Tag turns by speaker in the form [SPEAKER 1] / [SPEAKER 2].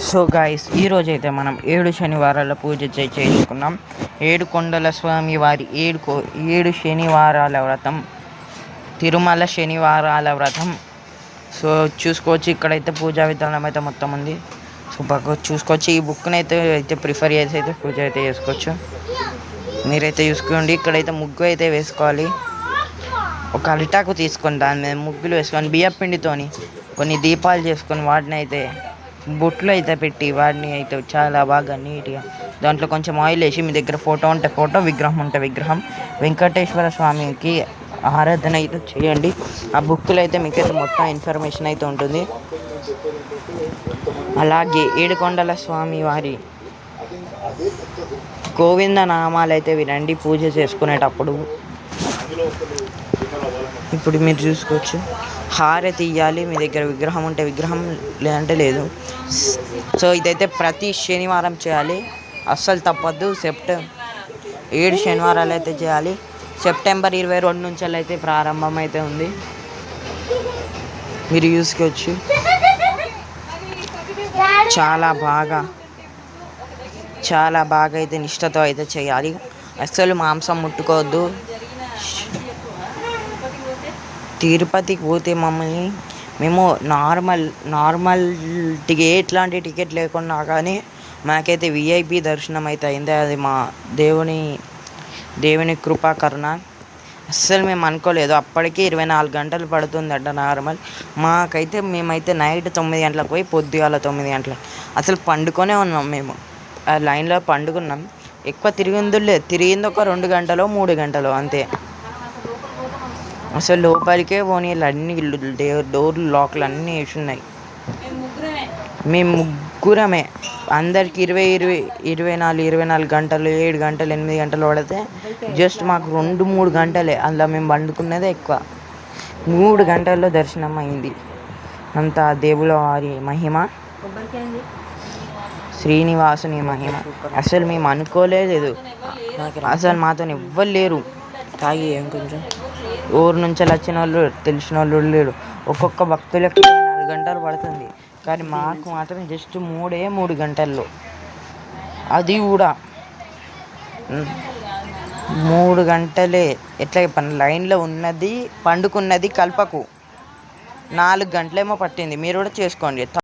[SPEAKER 1] So guys ఈరోజైతే మనం ఏడు శనివారాల పూజ చేసుకున్నాం ఏడు కొండల స్వామి వారి ఏడు కో- ఏడు శనివారాల వ్రతం. తిరుమల శనివారాల వ్రతం. సో చూసుకోవచ్చు ఇక్కడైతే పూజా విధానం అయితే మొత్తం ఉంది. సో బాగా చూసుకోవచ్చు ఈ బుక్ని అయితే అయితే ప్రిఫర్ చేసి అయితే పూజ అయితే చేసుకోవచ్చు. మీరైతే చూసుకోండి ఇక్కడైతే ముగ్గు అయితే వేసుకోవాలి. ఒక అరిటాకు తీసుకొని దాని మీద ముగ్గులు వేసుకొని బియ్యపిండితోని. కొన్ని దీపాలు చేసుకొని వాటిని అయితే బొట్లు అయితే పెట్టి వాడిని అయితే చాలా బాగా నీట్గా దాంట్లో కొంచెం ఆయిల్ వేసి మీ దగ్గర ఫోటో ఉంటే ఫోటో విగ్రహం ఉంటే విగ్రహం. వెంకటేశ్వర స్వామికి ఆరాధన అయితే చేయండి. ఆ బుక్లో అయితే మీకు అయితే మొత్తం ఇన్ఫర్మేషన్ అయితే ఉంటుంది. అలాగే ఏడుకొండల స్వామి వారి గోవింద నామాలు అయితే వినండి. పూజ చేసుకునేటప్పుడు ఇప్పుడు మీరు చూసుకోవచ్చు. హారతి ఇవ్వాలి మీ దగ్గర విగ్రహం ఉంటే విగ్రహం లేదంటే లేదు. సో ఇదైతే ప్రతి శనివారం చేయాలి. అస్సలు తప్పద్దు సెప్ట ఏడు శనివారాలు అయితే చేయాలి. సెప్టెంబర్ ఇరవై రెండు నుంచి అయితే ప్రారంభం అయితే ఉంది. మీరు చూసుకోవచ్చు. చాలా బాగా చాలా బాగా అయితే నిష్టతో అయితే చేయాలి. అస్సలు మాంసం ముట్టుకోవద్దు. తిరుపతికి పోతే మమ్మల్ని మేము నార్మల్ నార్మల్ టికెట్ ఎట్లాంటి టికెట్ లేకున్నా కానీ మాకైతే విఐపి దర్శనం అయితే అయింది అది మా దేవుని దేవుని కృపా కరుణ. అస్సలు మేము అనుకోలేదు. అప్పటికి ఇరవై నాలుగు గంటలు పడుతుందట నార్మల్. మాకైతే మేమైతే నైట్ తొమ్మిది గంటలకు పోయి పొద్దుగాల తొమ్మిది గంటలకు అసలు పండుకొనే ఉన్నాం మేము. ఆ లైన్లో పండుకున్నాం. ఎక్కువ తిరిగిందో లేదు తిరిగింది ఒక రెండు గంటలో మూడు గంటలు అంతే. అసలు లోపలికే పోనీళ్ళు అన్ని డోర్లు లాక్లు అన్నీ వేసి ఉన్నాయి. మేము ముగ్గురమే. అందరికి ఇరవై ఇరవై ఇరవై నాలుగు ఇరవై నాలుగు గంటలు ఏడు గంటలు ఎనిమిది గంటలు పడితే జస్ట్ మాకు రెండు మూడు గంటలే. అందులో మేము పండుకున్నదే ఎక్కువ. మూడు గంటల్లో దర్శనం అయింది. అంత దేవుల వారి మహిమ. శ్రీనివాసుని మహిమ. అసలు మేము అనుకోలేదు. అసలు మాతో ఎవ్వరు లేరు. తాగి కొంచెం? ఊరు నుంచి వచ్చిన వాళ్ళు తెలిసిన వాళ్ళు లేరు. ఒక్కొక్క భక్తులకి నాలుగు గంటలు పడుతుంది. కానీ మాకు మాత్రం జస్ట్ మూడే మూడు గంటల్లో. అది కూడా. మూడు గంటలే. ఎట్లా లైన్లో ఉన్నది పండుకున్నది కల్పకు. నాలుగు గంటలేమో పట్టింది. మీరు కూడా చేసుకోండి.